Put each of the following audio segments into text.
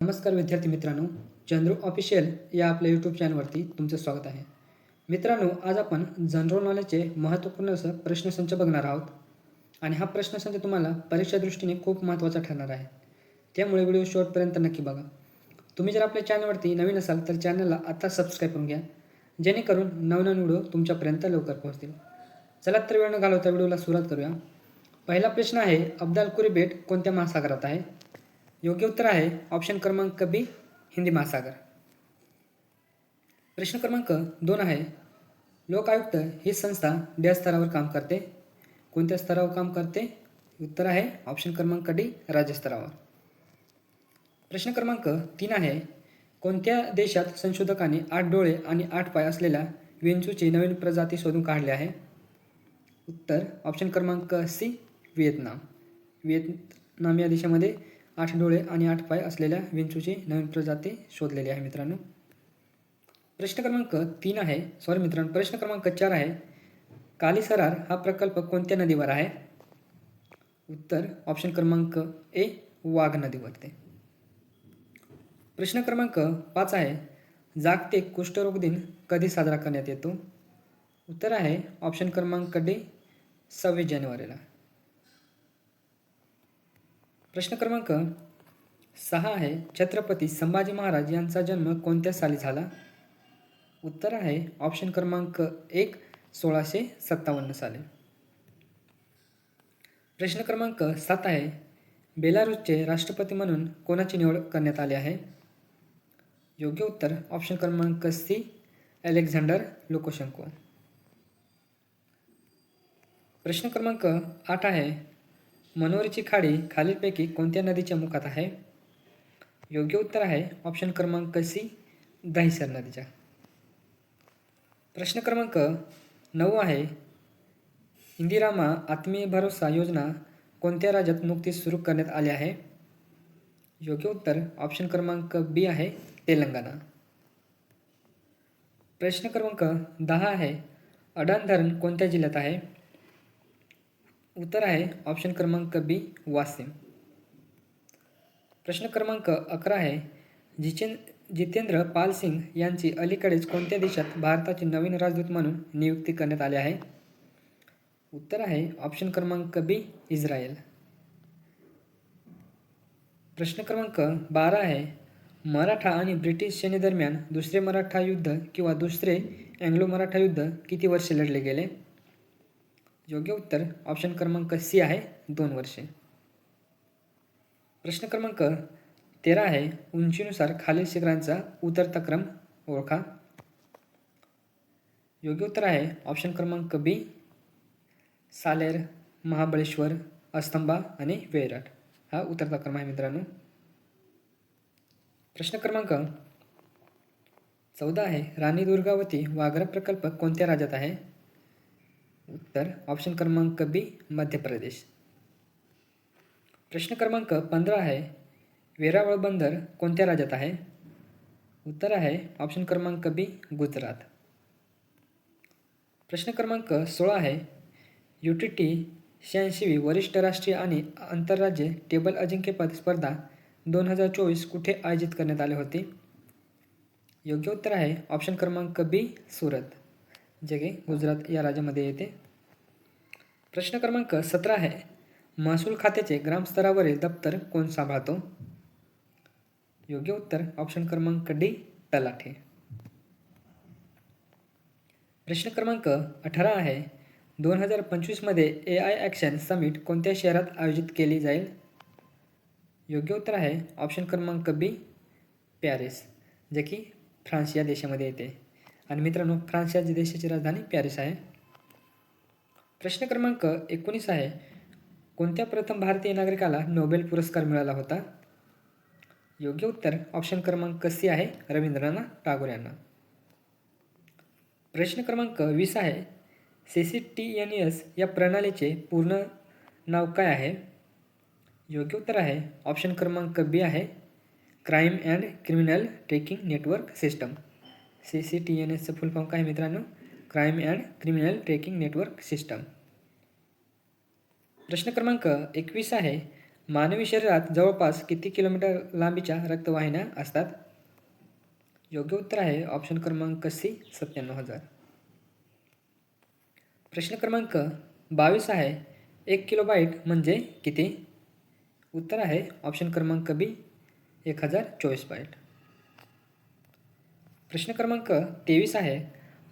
नमस्कार विद्यार्थी मित्रांनो चंद्रू ऑफिशियल या आपल्या यूट्यूब चॅनलवरती तुमचं स्वागत आहे. मित्रांनो आज आपण जनरल नॉलेजचे महत्त्वपूर्ण असं प्रश्नसंच बघणार आहोत. आणि हा प्रश्नसंच तुम्हाला परीक्षा दृष्टीने खूप महत्त्वाचा ठरणार आहे. त्यामुळे व्हिडिओ शेवटपर्यंत नक्की बघा. तुम्ही जर आपल्या चॅनलवरती नवीन असाल तर चॅनलला आत्ता सबस्क्राईब करून घ्या. जेणेकरून नवनवीन व्हिडिओ तुमच्यापर्यंत लवकर पोहोचतील. चला तर वेळ न घालवता व्हिडिओला सुरुवात करूया. पहिला प्रश्न आहे अब्दालकुरी बेट कोणत्या महासागरात आहे? योग्य उत्तर आहे. ऑप्शन क्रमांक बी हिंदी महासागर. प्रश्न क्रमांक दोन आहे. लोक आयुक्त ही संस्था डॅश स्तरावर काम करते. कोणत्या स्तरावर काम करते? उत्तर आहे. ऑप्शन क्रमांक डी राज्य स्तरावर. प्रश्न क्रमांक तीन आहे. कोणत्या देशात संशोधकांनी आठ डोळे आणि आठ पाय असलेल्या विंचूची नवीन प्रजाती शोधून काढली आहे? उत्तर. ऑप्शन क्रमांक सी व्हिएतनाम. व्हिएतनाम या देशामध्ये आठ डोळे आणि आठ पाय असलेल्या विंचूची नवीन प्रजाती शोधलेली आहे मित्रांनो. प्रश्न क्रमांक तीन आहे. सॉरी मित्रांनो प्रश्न क्रमांक चार आहे. कालीसरार हा प्रकल्प कोणत्या नदीवर आहे? उत्तर ऑप्शन क्रमांक ए वाघ नदीवरती. प्रश्न क्रमांक पाच आहे. जागतिक कुष्ठरोग दिन कधी साजरा करण्यात येतो? उत्तर आहे ऑप्शन क्रमांक डी सव्वीस जानेवारीला. प्रश्न क्रमांक सहा आहे. छत्रपती संभाजी महाराज यांचा जन्म कोणत्या साली झाला? उत्तर आहे ऑप्शन क्रमांक एक सोळाशे सत्तावन्न साली. प्रश्न क्रमांक सात आहे. बेलारूसचे राष्ट्रपती म्हणून कोणाची निवड करण्यात आली आहे? योग्य उत्तर ऑप्शन क्रमांक सी अलेक्झांडर लुकोशंको. प्रश्न क्रमांक आठ आहे. मनोरीची खाडी खालीलपैकी कोणत्या नदीच्या मुखात आहे? योग्य उत्तर आहे ऑप्शन क्रमांक सी दहिसर नदीच्या. प्रश्न क्रमांक नऊ आहे इंदिरामा आत्मीय भरोसा योजना कोणत्या राज्यात नुकतीच सुरू करण्यात आली आहे? योग्य उत्तर ऑप्शन क्रमांक बी आहे तेलंगणा. प्रश्न क्रमांक दहा आहे अडाण धरण कोणत्या जिल्ह्यात आहे? उत्तर आहे ऑप्शन क्रमांक बी वासिम. प्रश्न क्रमांक अकरा आहे जिचेन जितेंद्र पाल सिंग यांची अलीकडेच कोणत्या देशात भारताचे नवीन राजदूत म्हणून नियुक्ती करण्यात आली आहे? उत्तर आहे ऑप्शन क्रमांक बी इस्रायल. प्रश्न क्रमांक बारा आहे मराठा आणि ब्रिटिश सेनेदरम्यान दुसरे मराठा युद्ध किंवा दुसरे अँग्लो मराठा युद्ध किती वर्षे लढले गेले? योग्य उत्तर ऑप्शन क्रमांक सी आहे. दोन वर्षे. प्रश्न क्रमांक तेरा आहे. उंचीनुसार खालील शिखरांचा उतरता क्रम ओळखा. योग्य उत्तर आहे. ऑप्शन क्रमांक बी सालेर महाबळेश्वर अस्तंबा आणि वेराट हा उतरता क्रम आहे मित्रांनो. प्रश्न क्रमांक चौदा आहे. राणी दुर्गावती वाघरा प्रकल्प कोणत्या राज्यात आहे? उत्तर ऑप्शन क्रमांक बी मध्य प्रदेश. प्रश्न क्रमांक पंधरा आहे. वेरावळ बंदर कोणत्या राज्यात आहे? उत्तर आहे ऑप्शन क्रमांक बी गुजरात. प्रश्न क्रमांक सोळा आहे. यू टी टी शहाऐंशीवी वरिष्ठ राष्ट्रीय आणि आंतरराज्य टेबल अजिंक्यपद स्पर्धा दोन हजार चोवीस कुठे आयोजित करण्यात आले होते? योग्य उत्तर आहे ऑप्शन क्रमांक बी सुरत. जे की गुजरात या राज्यामध्ये येते. प्रश्न क्रमांक सतरा आहे महसूल खात्याचे ग्रामस्तरावरील दप्तर कोण सांभाळतो? योग्य उत्तर ऑप्शन क्रमांक डी तलाठे. प्रश्न क्रमांक अठरा आहे दोन हजार पंचवीसमध्ये ए आय ॲक्शन समिट कोणत्या शहरात आयोजित केली जाईल? योग्य उत्तर आहे ऑप्शन क्रमांक बी पॅरिस जे की फ्रान्स या देशामध्ये येते. आणि मित्रांनो फ्रान्स या देशाची राजधानी पॅरिस आहे. प्रश्न क्रमांक एकोणीस आहे. कोणत्या प्रथम भारतीय नागरिकाला नोबेल पुरस्कार मिळाला होता? योग्य उत्तर ऑप्शन क्रमांक सी आहे रवींद्रनाथ टागोर यांना. प्रश्न क्रमांक वीस आहे C C T N S या प्रणालीचे पूर्ण नाव काय आहे? योग्य उत्तर आहे ऑप्शन क्रमांक बी आहे crime and criminal tracking network system. C C T N एसचं फुल फॉर्म काय मित्रांनो? Crime and criminal tracking network system प्रश्न क्रमांक एकवीस आहे मानवी शरीरात जवळपास किती किलोमीटर लांबीच्या रक्तवाहिन्या असतात? योग्य उत्तर आहे ऑप्शन क्रमांक सी सत्त्याण्णव हजार. प्रश्न क्रमांक बावीस आहे एक किलोबाईट म्हणजे किती? उत्तर आहे ऑप्शन क्रमांक बी एक हजार चोवीस बाईट प्रश्न क्रमांक तेवीस आहे.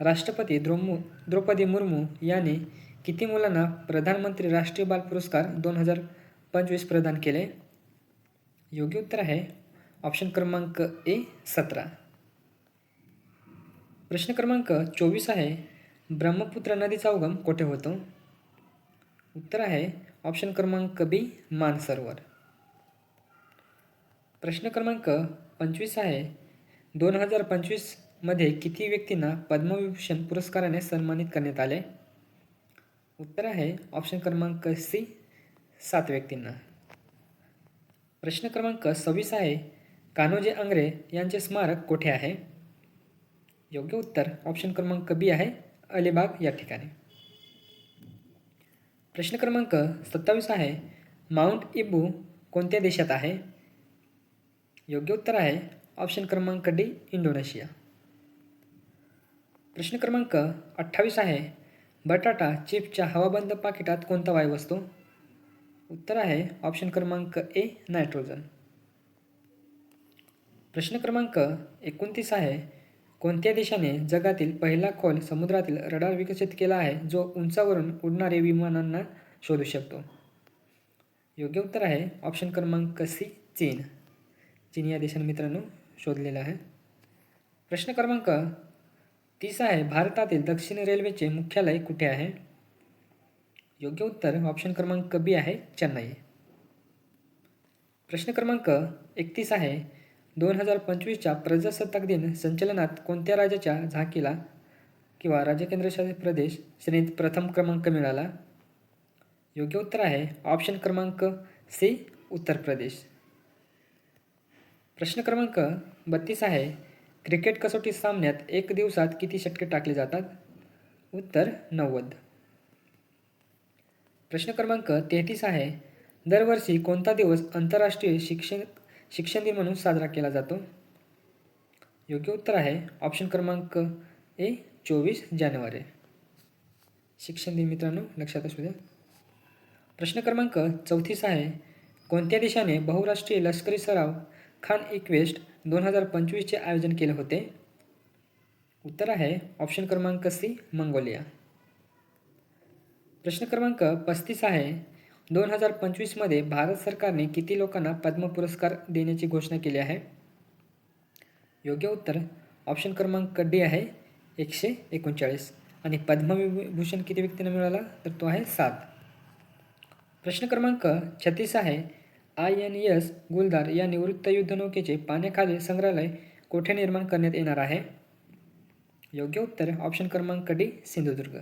राष्ट्रपती द्रोमू द्रौपदी मुर्मू यांनी किती मुलांना प्रधानमंत्री राष्ट्रीय बाल पुरस्कार दोन हजार पंचवीस प्रदान केले? योग्य उत्तर आहे. ऑप्शन क्रमांक ए सतरा. प्रश्न क्रमांक चोवीस आहे. ब्रह्मपुत्र नदीचा उगम कोठे होतो? उत्तर आहे. ऑप्शन क्रमांक बी मानसरोवर. प्रश्न क्रमांक पंचवीस आहे. दोन हजार पंचवीसमध्ये किती व्यक्तींना पद्मविभूषण पुरस्काराने सन्मानित करण्यात आले? उत्तर आहे ऑप्शन क्रमांक सी सात व्यक्तींना. प्रश्न क्रमांक सव्वीस आहे कान्होजी आंग्रे यांचे स्मारक कोठे आहे? योग्य उत्तर ऑप्शन क्रमांक बी आहे अलिबाग या ठिकाणी. प्रश्न क्रमांक सत्तावीस आहे माउंट इबू कोणत्या देशात आहे? योग्य उत्तर आहे ऑप्शन क्रमांक डी इंडोनेशिया. प्रश्न क्रमांक अठ्ठावीस आहे. बटाटा चिप्सच्या हवाबंद पाकिटात कोणता वायू असतो? उत्तर आहे ऑप्शन क्रमांक ए नायट्रोजन. प्रश्न क्रमांक एकोणतीस आहे. कोणत्या देशाने जगातील पहिला खोल समुद्रातील रडार विकसित केला आहे जो उंचावरून उडणारे विमानांना शोधू शकतो? योग्य उत्तर आहे ऑप्शन क्रमांक सी चीन. चीन या देशाने मित्रांनो शोधलेला आहे. प्रश्न क्रमांक तीस आहे भारतातील दक्षिण रेल्वेचे मुख्यालय कुठे आहे? योग्य उत्तर ऑप्शन क्रमांक बी आहे चेन्नई. प्रश्न क्रमांक एकतीस आहे दोन हजार पंचवीसच्या प्रजासत्ताक दिन संचलनात कोणत्या राज्याच्या झाकीला किंवा राज्य केंद्रशासित प्रदेश श्रेणीत प्रथम क्रमांक मिळाला? योग्य उत्तर आहे ऑप्शन क्रमांक सी उत्तर प्रदेश. प्रश्न क्रमांक बत्तीस आहे. क्रिकेट कसोटी सामन्यात एक दिवसात किती षटके टाकले जातात? उत्तर नव्वद. प्रश्न क्रमांक तेहतीस आहे. दरवर्षी कोणता दिवस आंतरराष्ट्रीय शिक्षण शिक्षण दिन म्हणून साजरा केला जातो? योग्य उत्तर आहे. ऑप्शन क्रमांक ए चोवीस जानेवारी. शिक्षण दिन मित्रांनो लक्षात असू द्या. प्रश्न क्रमांक चौतीस आहे. कोणत्या देशाने बहुराष्ट्रीय लष्करी सराव खान इक्वेस्ट दोन हजार पंचवीसचे आयोजन केले होते. उत्तर आहे ऑप्शन क्रमांक सी मंगोलिया. प्रश्न क्रमांक पस्तीस आहे. दोन हजार पंचवीसमध्ये भारत सरकारने किती लोकांना पद्म पुरस्कार देण्याची घोषणा केली आहे? योग्य उत्तर ऑप्शन क्रमांक डी आहे एकशे एकोणचाळीस. आणि पद्मविभूषण किती व्यक्तींना मिळाला? तर तो आहे सात. प्रश्न क्रमांक छत्तीस आहे. आय एन एस गुलदार या निवृत्त युद्धनौकेचे पाण्याखालील संग्रहालय कोठे निर्माण करण्यात येणार आहे? योग्य उत्तर ऑप्शन क्रमांक डी सिंधुदुर्ग.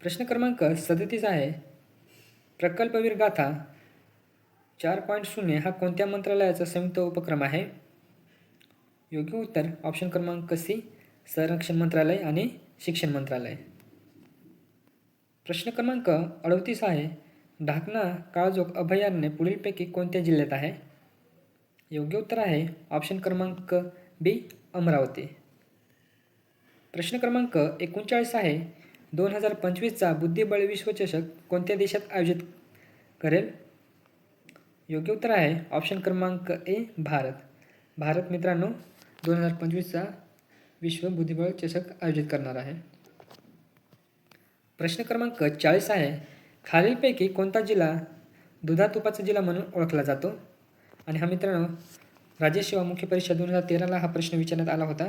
प्रश्न क्रमांक सदतीस आहे. प्रकल्पवीर गाथा चार पॉईंट शून्य हा कोणत्या मंत्रालयाचा संयुक्त उपक्रम आहे? योग्य उत्तर ऑप्शन क्रमांक सी संरक्षण मंत्रालय आणि शिक्षण मंत्रालय. प्रश्न क्रमांक अडतीस आहे. ढाकणा काळजोग अभयारण्य पुढीलपैकी कोणत्या जिल्ह्यात आहे? योग्य उत्तर आहे ऑप्शन क्रमांक बी अमरावती. प्रश्न क्रमांक एकोणचाळीस आहे. दोन हजार पंचवीसचा बुद्धिबळ विश्वचषक कोणत्या देशात आयोजित करेल? योग्य उत्तर आहे ऑप्शन क्रमांक ए भारत. भारत मित्रांनो दोन हजार पंचवीसचा विश्व बुद्धिबळ चषक आयोजित करणार आहे. प्रश्न क्रमांक चाळीस आहे. खालीलपैकी कोणता जिल्हा दुधा तुपाचा जिल्हा म्हणून ओळखला जातो? आणि हा मित्रांनो राज्य सेवा मुख्य परीक्षा दोन हजार तेराला हा प्रश्न विचारण्यात आला होता.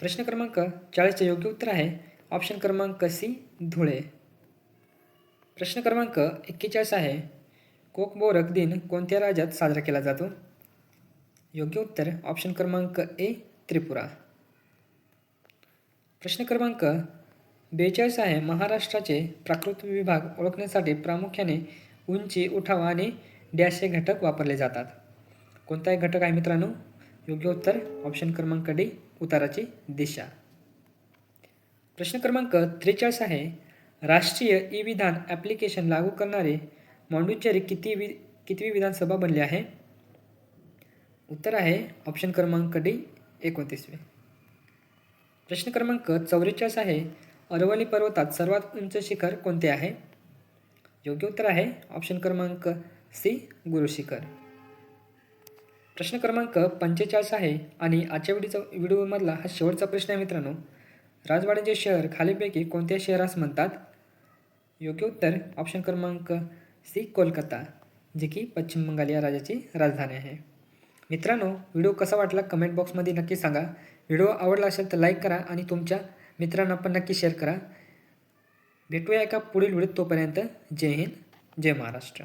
प्रश्न क्रमांक चाळीसचे योग्य उत्तर आहे. ऑप्शन क्रमांक सी धुळे. प्रश्न क्रमांक एक्केचाळीस आहे. कोकबोरक दिन कोणत्या राज्यात साजरा केला जातो? योग्य उत्तर ऑप्शन क्रमांक ए त्रिपुरा. प्रश्न क्रमांक बेचाळीस आहे. महाराष्ट्राचे प्राकृत विभाग ओळखण्यासाठी प्रामुख्याने उंची उठाव आणि डॅश हे घटक वापरले जातात. कोणताही घटक आहे मित्रांनो? योग्य उत्तर ऑप्शन क्रमांक डी उताराची दिशा. प्रश्न क्रमांक त्रेचाळीस आहे. राष्ट्रीय ई विधान ॲप्लिकेशन लागू करणारे मांडुचेरी किती वि कितवी विधानसभा बनली आहे? उत्तर आहे ऑप्शन क्रमांक डी एकोणतीसवे. प्रश्न क्रमांक चौवेचाळीस आहे. अरवली पर्वतात सर्वात उंच शिखर कोणते आहे? योग्य उत्तर आहे ऑप्शन क्रमांक सी गुरु शिखर. प्रश्न क्रमांक पंचेचाळीस आहे आणि आजच्या व्हिडिओचा व्हिडिओमधला हा शेवटचा प्रश्न आहे मित्रांनो. राजवाड्याचे शहर खालीपैकी कोणत्या शहरास म्हणतात? योग्य उत्तर ऑप्शन क्रमांक सी कोलकाता जे की पश्चिम बंगाल या राज्याची राजधानी आहे. मित्रांनो व्हिडिओ कसा वाटला कमेंट बॉक्समध्ये नक्की सांगा. व्हिडिओ आवडला असेल तर लाईक करा आणि तुमच्या मित्रांना आपण नक्की शेअर करा. भेटूया एका पुढील वेळेत तोपर्यंत. जय हिंद जय महाराष्ट्र.